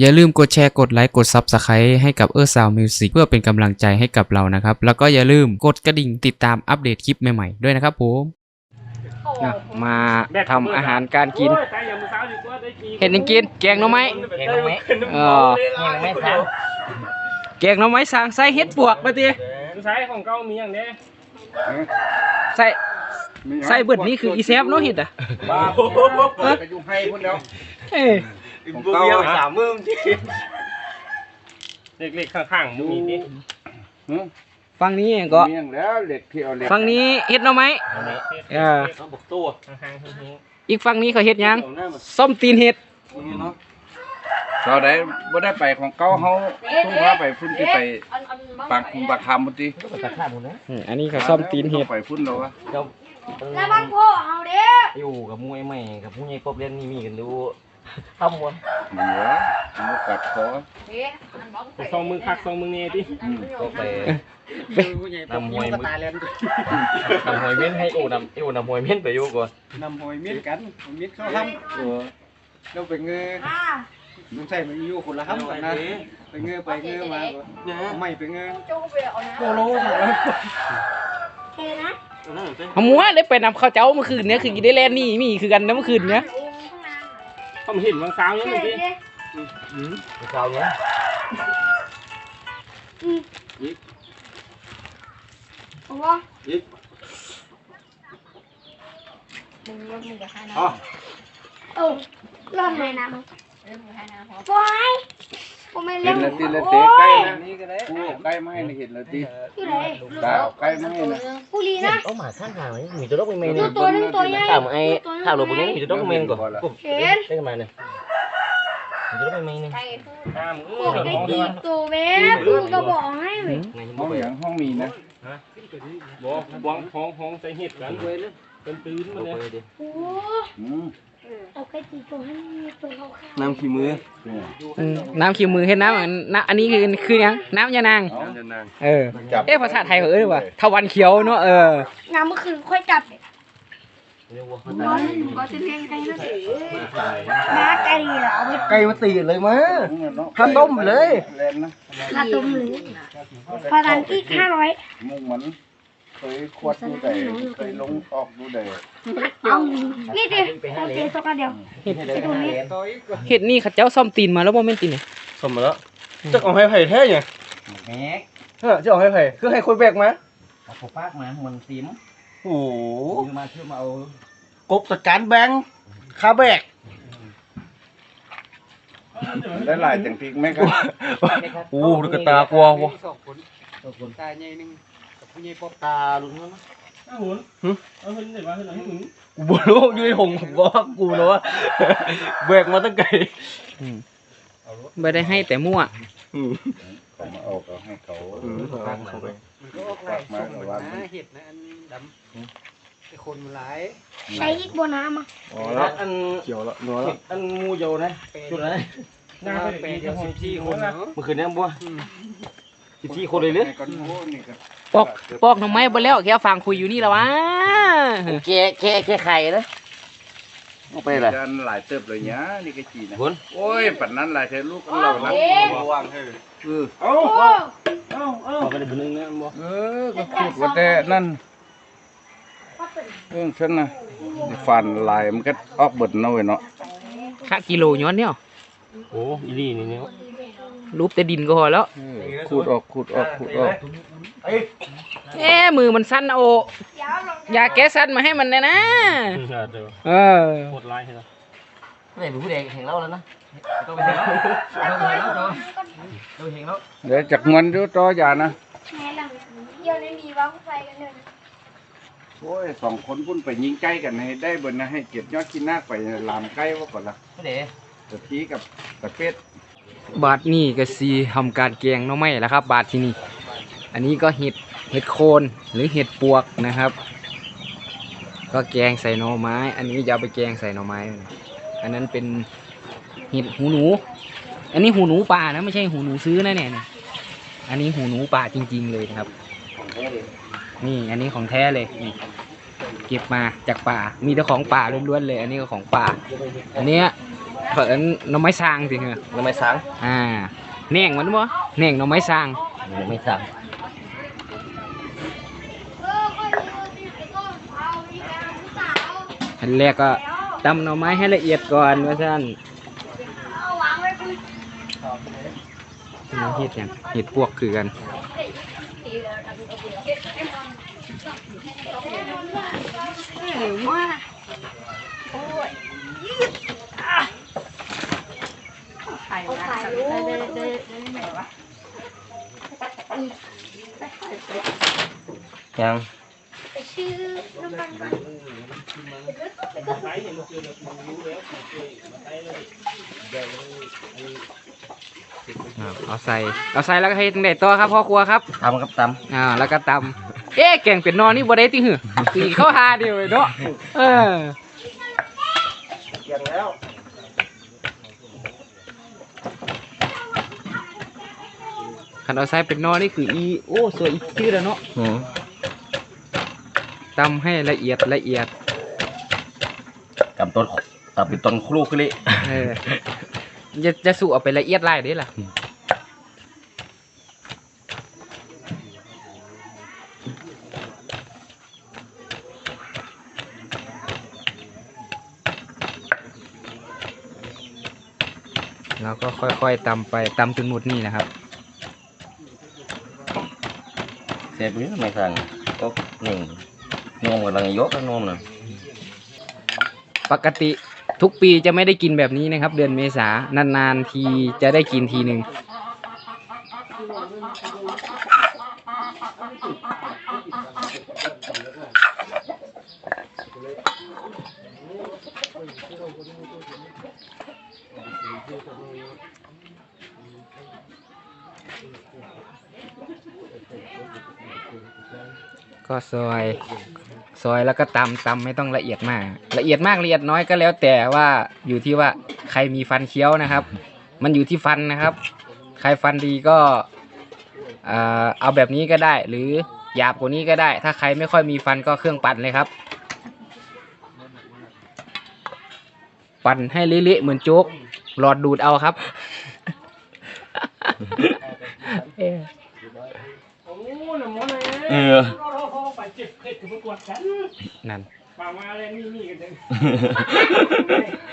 อย่าลืมกดแชร์กดไลค์กด Subscribe ให้กับเออร์ซาวมิวสิกเพื่อเป็นกำลังใจให้กับเรานะครับ แล้วก็อย่าลืมกดกระดิ่งติดตามอัปเดตคลิปใหม่ๆด้วยนะครับผมนะมาทำอาหารการกินเห็ดหยังกิน แกงหน่อไม้แกงหน่อไม้เออแกงหน่อไม้สามแกงหน่อไม้สร้างใส่เห็ดปวกมาติใช้ของเก่ามีอย่างนี้ใส่ใส่เบิดนี้คืออีแซฟเนาะเห็ดอะบ้าไปอยู่ให้พุ่นแล้วเอ้ย ของเก่าสามมือที่เล็กๆข้างๆมีนี่ฝั่งนี้ก็เมียงแล้วเหล็กที่เอาเหล็กฝั่งนี้เห็ดหน่อไม้เออต้องบุกตัวข้างๆทิ้งอีกฝั่งนี้เขาเห็ดหยังส้มตีนเห็ดเราได้บ่ได้ไปของเก่าเฮาทุ่งว่าไปพุ่นที่ไปปากคุมปากคำพุ่นที่ก็ตัดขาดหมดนะอืมอันนี้เขาส้มตีนเห็ดไปพุ่นแล้ววะเจ้าแล้วบ้านพ่อเอาเด้ออยู่กับมวยใหม่กับผู้ใหญ่กบเล่นนี่มีกันดู ทำมวยเหนือมันกัดคอเด้อันบ้องๆซองมือคักซองมือเนี่ยดิก็ไปนำมวยมือนำมวยเม้นให้อ้นำอ้นำมวยเม้นไปอยู่ก่อนนำหอยมิดกันหอยมิดเข้าทำเราไปเงยอ่าลุงใส่มันอยู่คนละทำกันนะไปเงยไปเงยมาไม่ไปเงยโจ้ไปเอานะโลหมดแล้วเทนะเขามัวเลยไปนำข้าวเจ้าเมื่อคืนเนี้ยคือกินได้แลนนี่มีคือกันนะเมื่อคืนเนี้ย ผมเห็นบางสาวยังเด้เมื่อกี้เด้เช้าเนี้ยโอ้โหมึงเริ่มมึงจะให้น้ำเออเริ่มเลยนะมึงเริ่มให้น้ำพอปล่อย ผมไม่เห็เล่นนละตีละเตะใกล้นะนี่ก็ได้กูใกล้ไม่ให้เห็นละตีที่ไหนตาใกล้ไม่ให้นะผู้ลีนะเอาหมาข้างทางมีตัวดอกไม่เมนตัวตัวนึงตัวใหญ่ถามไอ้ถามเราบุญนี้มีตัวดอกไม่เมนก่อนได้กันมาเนี่ยมีตัวดอกไม่เมนเนี่ยห้ามพวกไอ้ตีตัวเว็บกูก็บอกให้เว้ยไงห้องอย่างห้องมีนะบอกบวงห้องห้องใส่เห็ดกันเป็นตื้นมาเลยเดี๋ยวโอ้ อืม เอาไก่ตีตัวให้ตัวเขาข้าวน้ำขี้มืออืมน้ำขี้มือเห็ดน้ำอันน้ำอันนี้คือคือหยังน้ำยานางเอาจะนางเออจับเอ๊ะภาษาไทยเขาเอ้ยว่าทวันเขียวเนาะเอองานเมื่อคืนค่อยจับเดี๋ยววัวน้อยหนูก็จะเลี้ยงไก่นะน้าไก่เหรอเอาไปไก่มาตีเลยมั้ยเนาะข้าวต้มเลยแล่นนะ ค่าต้มหรือพารันอีกห้าร้อย มุงมัน เคยขวดดูได้เคยลงออกดูได้เอานี่ดิโอเคสักเดียวเห็ดไปดูนี่เห็ดนี่เขาเจ้าซ่อมตีนมาแล้วบ่แม่นตีนเนี่ยสมมาแล้วจะเอาให้ไผ่แท้ยังแม็กเออจะเอาให้ไผ่คือให้คนแบกมาเอาปากมามันซิมโอ้โหมาเชื่อมาเอากบจัดการแบงคาแบกได้หลายจังพริกไหมครับโอ้ดูกระตากลัววะตัวคนตาใหญ่นึงกับ ผู้ใหญ่ปอบตาลุ้นนะอ้าวหุ่นเอาหุ่นเดี๋ยวมาหุ่นให้หุ่นกูบ่รู้อยู่ในหงผมก็กูนะว่าแบกมาตั้งไกลไม่ได้ให้แต่มั่วเขามาเอาก็ให้เขาปากมาก็ออกหลายส่งเหมือนนะเห็ดนะอันดำไอ้คนมันหลายใช้อีกบัวน้ำอะอ๋อแล้วอันเกี่ยวแล้วนัวแล้วอันมูโยนะจุดไหนหน้าไปเป็เป็นนเดียวสิบสี่คนเนาะเมื่อคืนนี้บัวสิบสี่คนเลยเลยให้กันโอ้นี่ก็ ปอกปอกหน่อไม้ไปแล้วแค่ฟังคุยอยู่นี่แล้ววะแค่แค่แค่ไข่นะเอาไปเลยด้านหลายเติบเลยเนี้ยนี่ก็จีนะคุณโอ้ยปัดนั้นหลายเธอลูกของเรานะเอ๊ะวางให้เออโอ้เอาไปเลยบุญนึงนะบัวเออก็คิดว่าแต่นั่นเรื่องฉันนะฟันลายมันก็ออกเบิดน้อยเนาะค่ากิโลย้อนเนี่ยโอ้ยดีนี่เนี่ยรูปแต่ดินก็พอแล้วเออขูดออกขูดออกขูดออก เอ๊ะมือมันสั้นนะโอเดี๋ยวลงอย่าแก้สั้นมาให้มันนะนะเดี๋ยวเออโหดลายใช่ไหมไม่เป็นผู้ใดแข่งเล่าแล้วนะต้องไปแข่งเล่าต้องไปแข่งเล่าต้องไปแข่งเล่าเดี๋ยวจากมันดูต่ออย่านะแม่หลังเดี๋ยวนี้มีว่างไฟกันเลยโอ้ยสองคนพุ่นไปยิงใกล้กันให้ได้เบนนะให้เก็บยอดกินนาคไปลามใกล้ว่าก่อนละผู้ใดตะทีกับตะเป็ดบาทนี่ก็สีทำการแกงหน่อไม้แล้วครับ บาทที่นี่ อันนี้ก็เห็ดเห็ดโคนหรือเห็ดปวกนะครับ ก็แกงใส่หน่อไม้ อันนี้จะเอาไปแกงใส่หน่อไม้นะอันนั้นเป็นเห็ดหูหนู อันนี้หูหนูป่านะไม่ใช่หูหนูซื้อนะเนี่ยเนี่ยอันนี้หูหนูป่าจริง ๆ เลยนะครับ นี่อันนี้ของแท้เลยนี่เก็บมาจากป่า มีแต่ของป่าล้วนๆเลย อันนี้ก็ของป่า อันเนี้ยเผอิญหน่อไม้สร้างสิเหรอมันไม่สังอ่าแหน่งมันบ่แหน่งหน่อไม้สร้างมันไม่สัง อันแรกก็ตำหน่อไม้ให้ละเอียดก่อนว่าซั่นน้ำเห็ดหยังเห็ดพวกคือกันยัง ชื่อน้ำมันมัน อ่าเอาใส่ เอาใส่แล้วก็ให้ตั้งแต่ตัวครับพ่อครัวครับ ทำครับตอ่าแล้วก็ตำเอ๊ะแกงเป็ดนอนนี่บ่ได้ติหือตีเข้าหาเดียวเลยเนาะเอออย่างแล้วคันเอาใส่เป็ดนอนนี่คืออีโอ้สวยอีกชื่อแล้วเนาะำอืมตำให้ละเอียดละเอียด กำต้นตับเป็นต้นครูขึ้นเลยเออจะจะสู่เอาไปละเอียดไล่ได้ล่ะแล้วก็ค่อยๆตำไปตำจนหมดนี่นะครับ เสียบนี้ไม่สังก็หนึ่งนมกำลังยกนมน่ะ ปกติทุกปีจะไม่ได้กินแบบนี้นะครับ เดือนเมษานานๆทีจะได้กินทีหนึ่งก็ซอย อยแล้วก็ตำตำไม่ต้องละเอียดมาก ละเอียดมากละเอียดน้อยก็แล้วแต่ว่าอยู่ที่ว่าใครมีฟันเคี้ยวนะครับ มันอยู่ที่ฟันนะครับ ใครฟันดีก็เอ่อเอาแบบนี้ก็ได้ หรือหยาบกว่านี้ก็ได้ ถ้าใครไม่ค่อยมีฟันก็เครื่องปั่นเลยครับ ปั่นให้เละๆเหมือนโจ๊กหลอดดูดเอาครับเอ้ยโอ้ น้ำมันเลยเออเราไปเจ็บเผ็ดกับประกวดกันนั่นป่ามาเลยนี่นี่กันจัง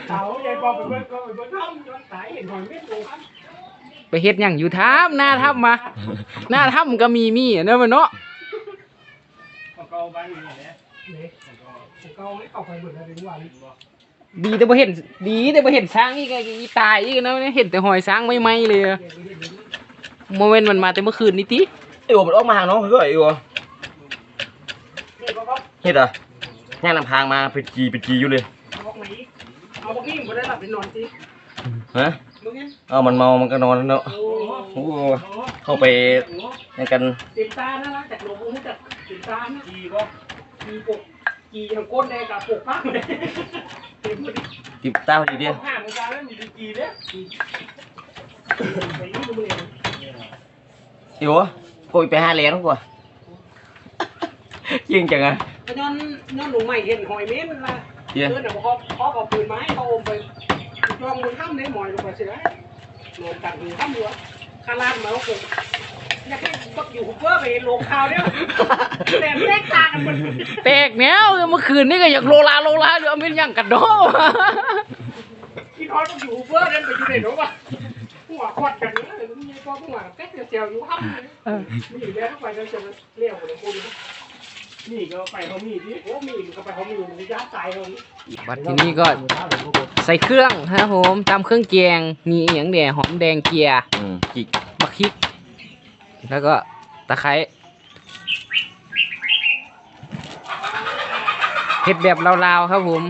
เขาใหญ่ปอไปเบิ้ลก็ไปเบิ้ลน้ำย้อนสายเห็นหอยเม็ดลงครับไปเฮ็ดหยังอยู่ท้ามหน้าถ้ำมา หน้าถ้ำก็มีมีอะเนาะมันเนาะของเก่าบ้านนี่แหละเนี่ยของเก่าไม่เข้าไปเบิ้ลอะไรทุกวันดีแต่บ่เห็นดีแต่บ่เห็นช้างอีกไงอีตายอีกนะเห็นแต่หอยช้างไม่ไหมเลยอะโมเมนต์มันมาแต่เมื่อคืนนี้ติไอ้โอมันออกมาเนาะก็ไอ้โอ เฮ็ดอะย่างนำพางมาเป็นจีเป็นจีอยู่เลยเอาพวกไหนเอาพวกนี้มันได้หลับไปนอนสิฮะมึงเนี่ยเอามันเมามันก็นอนแล้วเนาะโอ้โอ้โหเข้าไปในกันติดตานะนะจากหลวงปู่จากติดตานะจีก็จีปกจีทางก้นได้กับปกพักเลยเต็มหมดติดตาพอดีเดียวห้าโมงเช้าแล้วมีจีเนี่ยไปนี่ดูเลยไอ้โอกูไปหาแหลนกว่า ยิงจังอะก็ย้อนย้อนหนูใหม่เห็นหอยเม้นละเดี๋ยวเออเดี๋ยวเขาเขาเอาปืนไม้เขาอมไปจองมือข้ามในหมอยลงไปเสียรวมกันมือข้ามหัวคาราดมาโอ้โหอยากให้บักอยู่เพื่อไปลงข่าวเนี่ยแต่แตกต่างกันหมดแตกแนวเมื่อคืนนี่ก็อยากโลลาโลลาอยู่เอาเป็นหยังกันเนาะที่ทอดบักอยู่เพื่อเดินไปอยู่ไหนหนูวะหัวขวดกันเนี่ยมีก็หัวแก๊กเจียวอยู่ข้ามเลยมีอยู่แล้วไปแล้วจะเลี้ยวของคุณ นี่ก็ไปเขามีดิโอ้มีก็ไปเขามีอยู่ยัดตายเขาบัดทีนี้ก็ใส่เครื่องครับผมตามเครื่องแกงมีอหย่างแดงหอมแดงเกียร์อืมจิกบักพริกแล้วก็ตะไคร้เผ็ดแบบลาวๆครับผม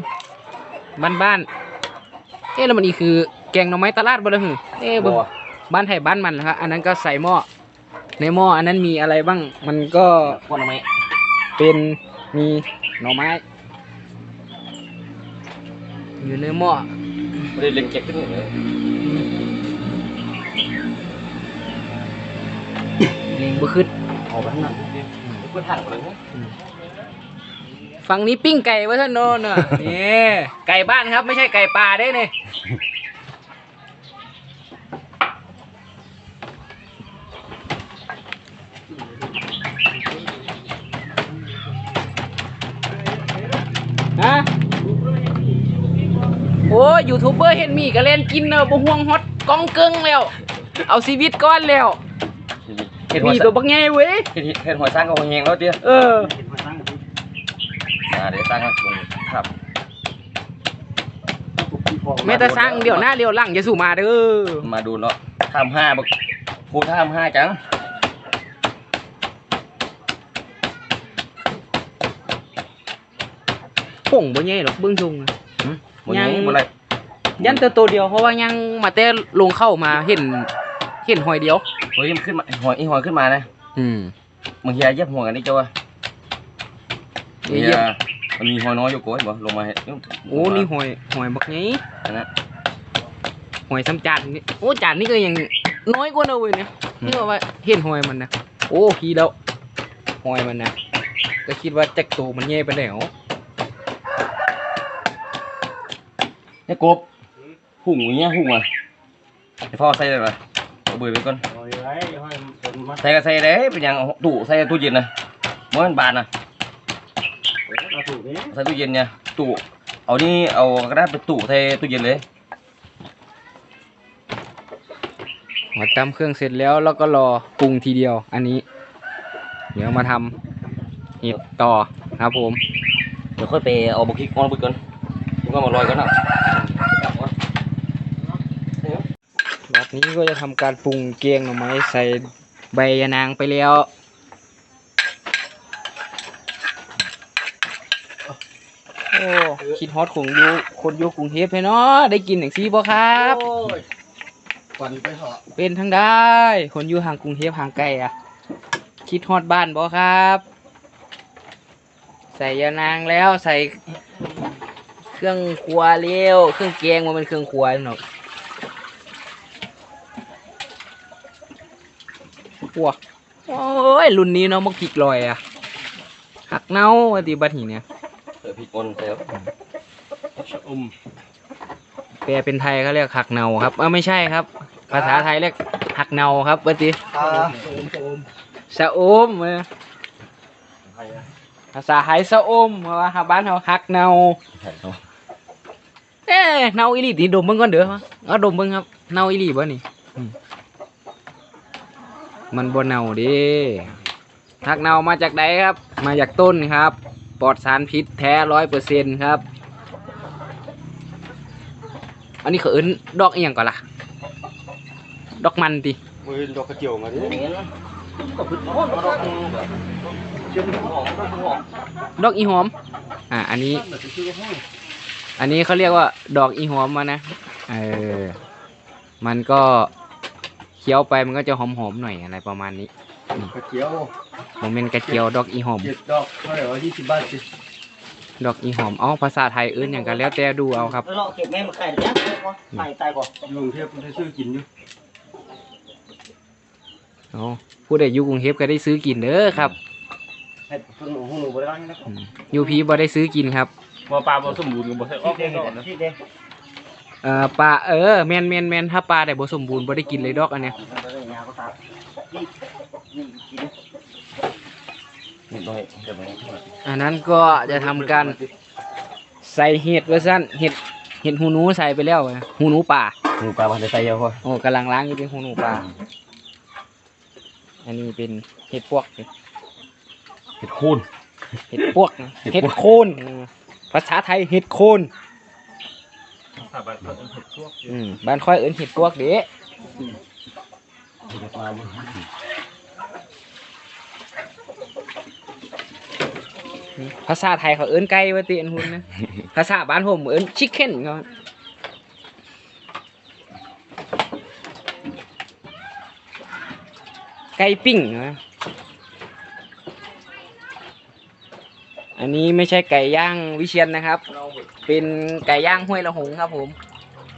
บ้านๆเอ๊ะแล้วมันอีคือแกงหน่อไม้ตลาดบ่ล่ะหึเอ๊ะบับ่วบ้านไทยบ้านมันนะครับอันนั้นก็ใส่หม้อในหม้ออันนั้นมีอะไรบ้างมันก็คนละไหม เป็นมีหน่อไม้ อยู่ในหม้อไม่ได้เล็งเจ็บขึ้นเลยเลียงบ่ขึ้นออกไปข้างนอกไม่ควรถ่ายเลยนะฝั่งนี้ปิ้งไก่ว่าท่านโนนน่ะนี่ไก่บ้านครับ ไม่ใช่ไก่ป่าได้เนี่ยะโอ้ยูทูบเบอร์เห็นมีก็เล่นกินเนอบ่ห่วงฮอตกองเกิงแล้ว เอาชีวิตก้อนแล้วเห็นมีตัวบักไงเว้ยเห็นเห็นหัวสร้างก็หัวแงแล้วเตี้ยเออเดี๋ยวสร้างครับไม่แต่สร้างเดี๋ยวหน้าเดี๋ยวหลังจะสู่มาเด้อมาดูเนาะทำห้าบักพูดทำห้าจัง ป่งบ่ใหญ่หรอกเบิ่งซุงอะ บ่ยังยัง บ่ไรยันแต่ตัวเดียวเพราะว่ายังมาแต่ลงเข้ามาเห็นเห็นหอยเดียว เฮ้ยมันขึ้นมาหอยอีหอยขึ้นมานะอืมมึงเฮียเย็บหัวกันนี่เจ้าวะเดี๋ยวเฮีเยี่ยยมมันมีหอยน้อยอยู่โก้ยบ่ลงมาให้โอ้นี่หอยหอยบักใหญ่อันนั้น หอยซ้ำจานนี่โอ้จานนี่ก็ยังน้อยกว่าเนอะเว้ยเนี่ยนี่ว่าเห็นหอยมันนะโอ้พี่แล้วหอยมันนะก็คิดว่าจักโตมันใหญ่ไปแล้ว นี่กบหุ่งอย่างเงี้ยหุ่งอะไอ้พ่อใส่เลยป่ะเอาเบื่อไปก่อนเอาไว้ให้เป็นมัดใส่ก็ใส่ได้เป็นหยังเอาตู้ใส่ตู้เย็นนะมันบานนะเอาถูกนี้ใส่ตู้เย็นเนี่ยตู้เอานี่เอากระดาษไปตู้ใส่ตู้เย็นเลยหอตำเครื่องเสร็จแล้วแล้วก็รอปรุงทีเดียว อันนี้ เดี๋ยวมาทำเห็ดต่อครับผม เดี๋ยวค่อยไปเอาบุกพริกออนบุกก่อนบุกก็มาลอยก่อนนะ แบบ นี้ก็จะทำการปรุงเกียงหน่อไม้ใส่ใบยะนางไปแล้ว โอ้คิดฮอตของอยูคนอยูกรุงเทพให้เนาะได้กินอย่างซี่บ่ครับ ก่อนไปเหาะเป็นทั้งได้ คนอยู่ห่างกรุงเทพห่างไกลอะคิดฮอดบ้านบ่ครับ ใส่ยานางแล้วใส่ เครื่องครัวเร็วเครื่องแกงมันเป็นเครื่องครัวหนอ กว้าโอ้ยรุ่นนี้เนาะมักพริกลอยอะหักเน่าอะติบัดนี้เนี่ยเออพริกออนใส่แล้วอุ้มแปลเป็นไทยเขาเรียกหักเนาครับเออไม่ใช่ครับ ภาษาไทยเรียกหักเนาครับบัดนี้อ่าสะอมเออภาษาไทยสะอมเพราะว่าหาบ้านเขาหักเนาใส่เนาะเอ๊ะเนาอีหลีนี่ดมเบิ่งก่อนเด้อเอาดมเบิ่งครับเนาอีหลีบ่นี่อื มมันบ่เน่าเด้หักเนามาจากใดครับ มาจากต้นครับ ปลอดสารพิษแท้ร้อยเปอร์เซ็นต์ครับ อันนี้เขาเอิ้นดอกอีหยังก่อนล่ะ ดอกมันติมือดอกกระเจียวมาดิดอกอีหอม อ่า อันนี้ อันนี้เขาเรียกว่า ดอกอีหอมมานะ เออ มันก็ เคี้ยวไปมันก็จะหอมๆหน่อยอะไรประมาณนี้กระเจียวผมเป็นกระเจียวดอกอีหอม เจ็ดดอกเท่าไหร่วะยี่สิบบาทสิดอกอีหอมอ๋อภาษาไทยเอิ้นอย่างกันแล้วแต่ดูเอาครับเราเก็บแม่มาไข่เดี๋ยวนี้ไข่ตายก่อนอยู่กรุงเทพได้ซื้อกินอยู่อ๋อผู้ใดอยู่กรุงเทพก็ได้ซื้อกินเด้อครับเห็ดพึ่งหนูหูหนูบริการนะอืมอยู่พีบ่ได้ซื้อกินครับ บ่ปลาบ่สมบูรณ์ก็บ่ใส่ออกเด้งดอกนะ ที่เด้ง เอ่อปลาเออแมนแมนแมนถ้าปลาได้บ่สมบูรณ์บ่ได้กินเลยดอกอันเนี้ยยาวก็ตามนี่นี่กินนิดหน่อยเดี๋ยวไปอันนั้นก็จะทำการใส่เห็ดว่าซั่นเห็ดเห็ดหูหนูใส่ไปแล้วอะหูหนูป่าหมูปลาบ่ได้ใส่เยอะพอโอ้กำลังล้างอยู่เป็นหูหนูป่าอันนี้เป็นเห็ดพวกนี่เห็ดคูน เห็ดพวกนะเห็เห็ดดพวกโคนอืมภาษาไทยเห็ดโคน อืมบ้านค่อยเอิ้นเห็ดพวกเด้ภาษาไทยเขาเอิ้นไก่ว่าติอันหุ่นนะ ภาษาบ้านผมเอิ้นชิคเก้นเขาไก่ปิ้งนะ อันนี้ไม่ใช่ไก่ย่างวิเชียนนะครับ เป็นไก่ย่างห้วยละหงครับผม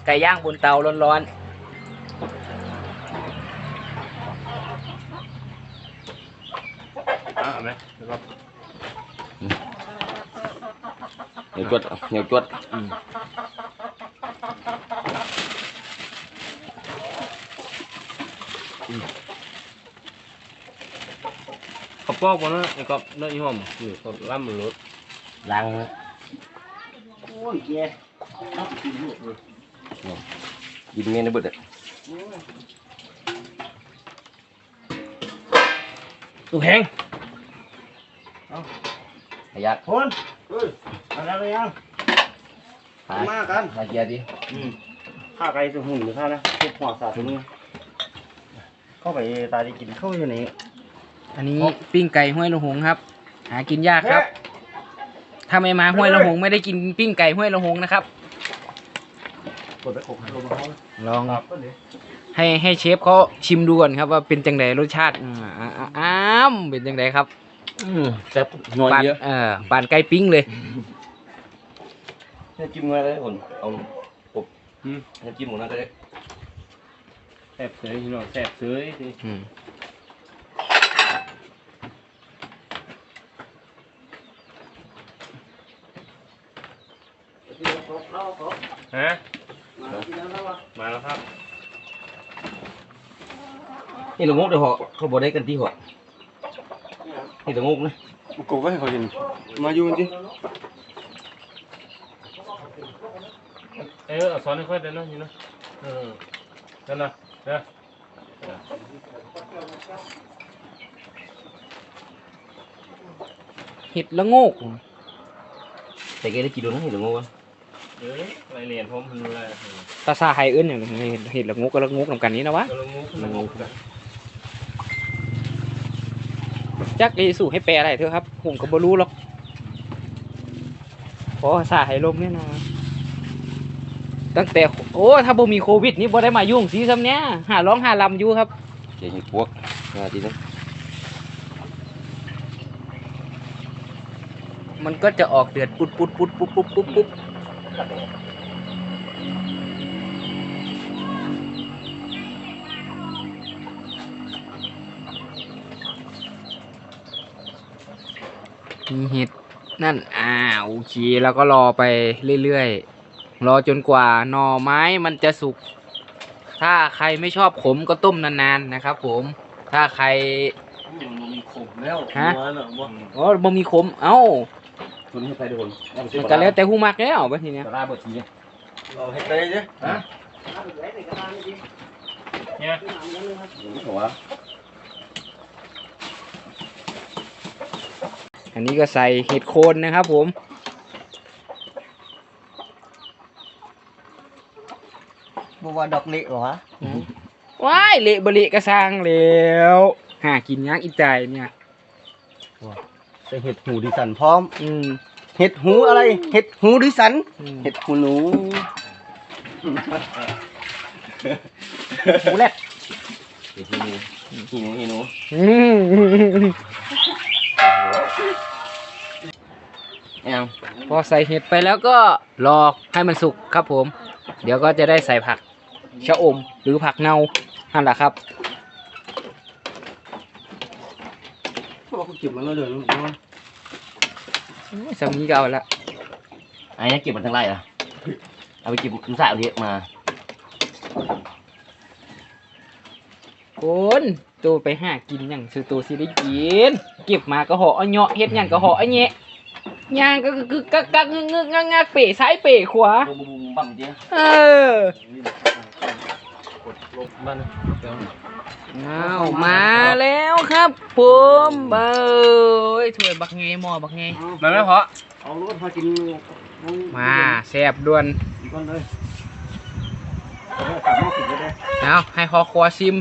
ไก่ย่างบนเตาร้อนอ่าไหมเหนียวจวดเหนียวจวดเขาปอ กบ่เนาะไอ้ก็เนาะอีหอมอยู่ก็ล่ำมันรถล้างโอ้ยแย่ต้องกินลูกเลยๆกินเมนูเบิดอะตู้แข็งขยัดคนเฮ้ยมาแล้วหรือยังหามากันหาเกียร์ดิข้าไก่ตัวหุ่นหรือข้านะทุกหัวสาดถึงเข้าไปตาดีกินเข้าอยู่ไหน อันนี้ปิ้งไก่ห้วยละหงครับ หากินยากครับ ถ้าไม่มาห้วยละหงไม่ได้กินปิ้งไก่ห้วยละหงนะครับ กดไปขบลงมาเขาลองให้ให้เชฟเขาชิมดูก่อนครับว่าเป็นจังไดรสชาติอืมอ่าอ่าอ้ามเป็นจังไดครับแซ่บหน่อยปานเยอะเออปานไก่ปิ้งเลยให้จิ้มมาเลยคนเอาอบให้จิ้มหมดนั่นก็ได้แซ่บเสยพี่น้องแซ่บเสยสิอืม ฮะมาแล้วครับ นี่ละงกเดี๋ยว họ เขาบอกได้กันที่หัวนี่ละงกนะกบไว้ให้เขาเห็นมาอยู่จริงเออเอาซ้อนให้ค่อยเดินเนาะนี่เนาะเออเดินนะเด้อเห็ดละโงกแต่แกได้กินดูนะนี่ละงกอะ เอออะไรเรียนผมมันรู้อะไรภาษาไทยเอิ้นอย่างเห็ดเห็ดละโงกกับละโงกนำกันนี้นะวะก็ลงงูละงกจักรีสู่ให้แปลอะไรเถอะครับผมก็บ่รู้หรอกขอภาษาไทยลมเนี่ยนะตั้งแต่โอ้ถ้าบ่มีโควิด นี่บ่ได้มายุ่งสีซ้ำเนี้ยหาร้องหาลำอยู่ครับเจ๊ยังพวกมาทีนึงมันก็จะออกเดือดปุดปุดปุดปุดปุดปุดปุ ดมีเห็ดนั่นอ่าโอเคแล้วก็รอไปเรื่อยๆ รอจนกว่าหน่อไม้มันจะสุก ถ้าใครไม่ชอบขมก็ต้มนานๆนะครับผม ถ้าใครมีขมแล้วฮะมาเนาะบ่อ๋อบ่มีขม เอ้า ตัวนี้ให้ใครดูคนมันก็แล้วแต่หูมักแล้วบัดทีเนี้ยปลาเบิดทีเนี่ยเอาให้เตยเด้ฮะเนี่ยนี่หัวอันนี้ก็ใส่เห็ดโคนนะครับผมบัวดอกเละเหรอวะว้ายเละบะเละกระซังแล้วหากินยากอีใจเนี่ย ใส่เห็ดหูดิสันพร้อม อืมเห็ดหูอะไร เห็ดหูดิสันอืมเห็ดหูหนูหมูแรดเดี๋ยวทีนูทีนูทีนูอืมแอมพอใส่เห็ดไปแล้วก็รอให้มันสุกครับผม เดี๋ยวก็จะได้ใส่ผักชะอมหรือผักเนานั่นแหละครับ เก็บมันแล้วเดี๋ยวนี้อืมสามีก็เอาละไอ้เนี่ยเก็บมันทั้งไรอะเอาไปเก็บมันสระเอาเยอะมาคนตัวไปหากินอย่างซื้อตัวสิได้กิน เก็บมาก็ห่อเอาเหาะเฮ็ดหยังก็ห่อเอาแยะย่างก็คือกักกักงึกงึกงักงักเป๋ซ้ายเป๋ขวาบุมบุมบั่มเจ๊เออบ้าน อ้าวมาแล้วครับผมเบ้ยถ้วยบักไงหม้อบักไงมาไหมเพาะเอารถมากินมาแซ่บด่วนกินก่อนเลยเอาไว้กลับมากินก็ได้เอาให้คอครัวชิม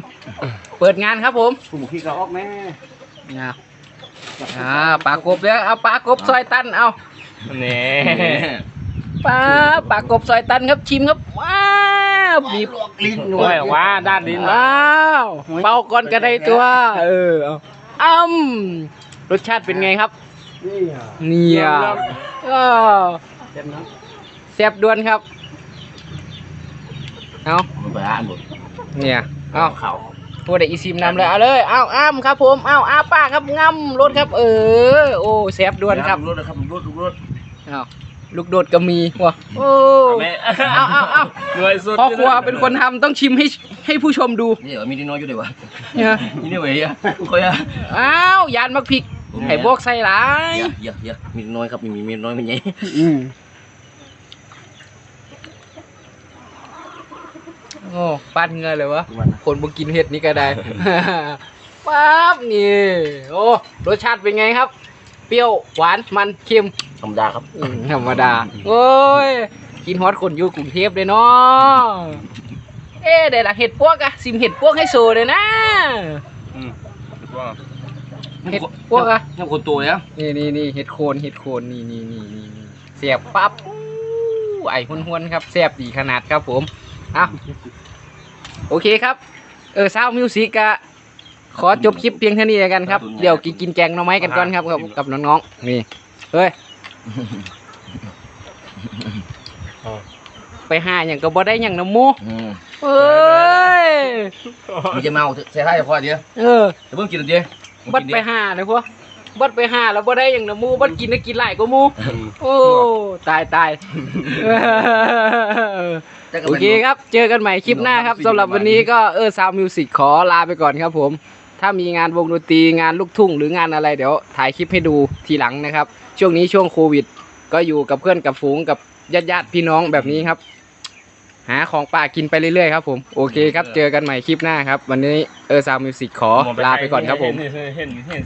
เปิดงานครับผมกลุ่มขี้กระออกแม่เอาอ่าปลากบเลยเอาปลากบซอยตันเอานี่ ปลาปลากบซอยตันครับชิมครับว้าวบีบลิ้นโอ้ยว่าด้านดินว้าวเป่าก่อนก็ได้ตัว เออเอาอ้ำรสชาติเป็นไงครับนี่อะเนี่ยอ้าวเต็มนะแซ่บด่วนครับเอามันไปอ่านหมดเนี่ยเอาเข่าพูดได้อีซิมนำเลยเอาเลยเอาอ้ำครับ ผมเอาอ้าป้าครับงำรถครับ เออ โอ้แซ่บด่วนครับรถนะครับรถรถเอา ลูกโดดก็มีว่ะโอ้แม่เอาเอาเอาหน่วยสุดพ่อครัวเป็นคนทำต้องชิมให้ให้ผู้ชมดูนี่เหรอมีนิดน้อยอยู่เดี๋ยววะเนี่ยนี่เนี่ยเว้ยอะคอยอะอ้าวยานมักพริกไอ้บอกใส่หลายเยอะเยอะเยอะมีน้อยครับมีมีน้อยมันใหญ่อืมโอ้ปั้นเงยเลยวะคนบ่กินเห็ดนี่ก็ได้ปั๊บนี่โอ้รสชาติเป็นไงครับ เปรี้ยวหวานมันเค็มธรรมดาครับ อืมธรรมดาโอ้ยกินฮอตคนอยู่กรุงเทพเลยเนาะเอ๊ะได้ละเห็ดพวกอะซิมเห็ดพวกให้โซเลยนะ อืมว่าเห็ดพวกอะยังคนตัวเนี่ยนี่นี่นี่เห็ดโคนเห็ดโคนนี่นี่นี่นี่นี่เสียบปั๊บอู้ไอ้ห้วนๆครับแซ่บดีขนาดครับผมเอ้าโอเคครับ เออซาวมิวสิกอะ ขอจบคลิปเพียงเท่านี้แล้วกันครับ เดี๋ยวกินกินแกงหน่อไม้กันก่อนครับกับกับน้องๆนี่เฮ้ยไปหาอย่างก็บ่ได้อย่างน้ำหมูเอ้ยมึงจะเมาเสียท่าจะพอเดียวเออแต่เพิ่งกินเดียวบัดไปหาเลยพวกบัดไปหาแล้วบ่ได้อย่างน้ำหมูบัดกินแล้วกินหลายก็มูโอ้ตายตายโอเคครับ เจอกันใหม่คลิปหน้าครับสำหรับวันนี้ก็เออซาวมิวสิกขอลาไปก่อนครับผม ถ้ามีงานวงดนตรีงานลูกทุ่งหรืองานอะไรเดี๋ยวถ่ายคลิปให้ดูทีหลังนะครับ ช่วงนี้ช่วงโควิด ก็อยู่กับเพื่อนกับฝูงกับญาติญาติๆพี่น้องแบบนี้ครับ หาของป่ากินไปเรื่อยๆครับผมโอเคครับเจอกันใหม่คลิปหน้าครับ วันนี้เออซาวมิวสิกขอลาไปก่อนครับผม เห็นเห็น